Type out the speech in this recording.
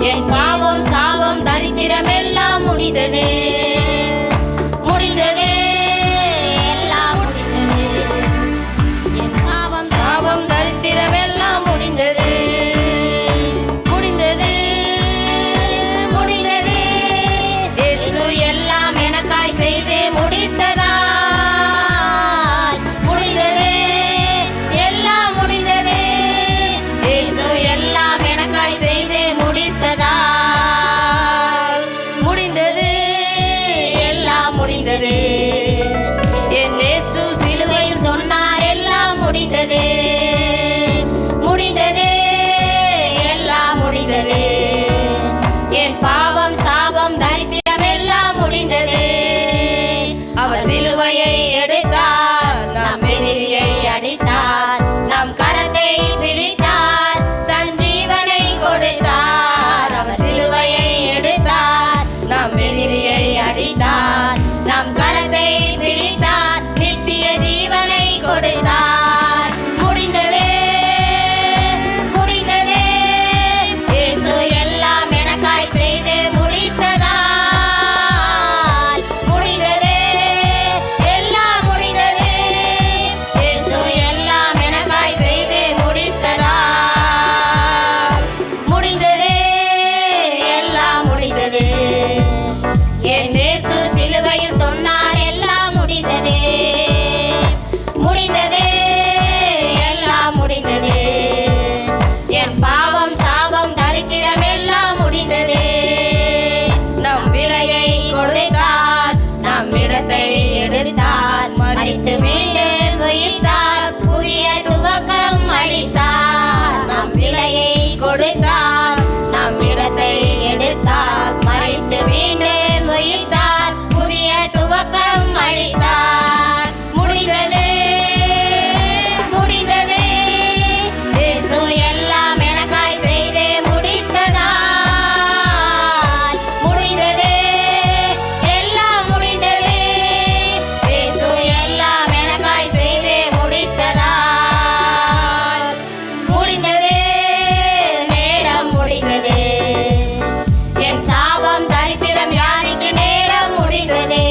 என் பாவம் சாபம் தரித்திரம் எல்லாம் முடிந்தது. முடிந்தது. எல்லாம் முடிந்தது. என் பாவம் சாபம் தரித்திரம் எல்லாம் முடிந்தது. முடிந்தது. முடிந்தது. இயேசு எல்லாம் எனக்காய் செய்து முடித்ததா? முடிந்தது எல்லாம் முடிந்தது. என் பாவம் சாபம் தரித்திரம் எல்லாம் முடிந்தது. அவர் சிலுவையை எடுத்தார் நம் எதிரியை அடித்தார் நம் கரத்தை பிடித்தார் தன் ஜீவனை கொடுத்தார். அவர் சிலுவையை எடுத்தார் நம் எதிரியை அடித்தார் நம் கரத்தை பிடித்தார் நித்திய ஜீவனை கொடுத்தார். இயேசு சிலுவையில் சொன்னார் எல்லாம் முடிந்தது. முடிந்தது எல்லாம் முடிந்தது. என் பாவம் சாபம் தரித்திரம் எல்லாம் முடிந்ததே. நம் விலையை கொடுத்தார் நம் இடத்தை எடுத்தார் மறைத்து மீண்டும் என் சாபம் தரித்திரம் யாருக்கு நேரம் முடிந்ததே?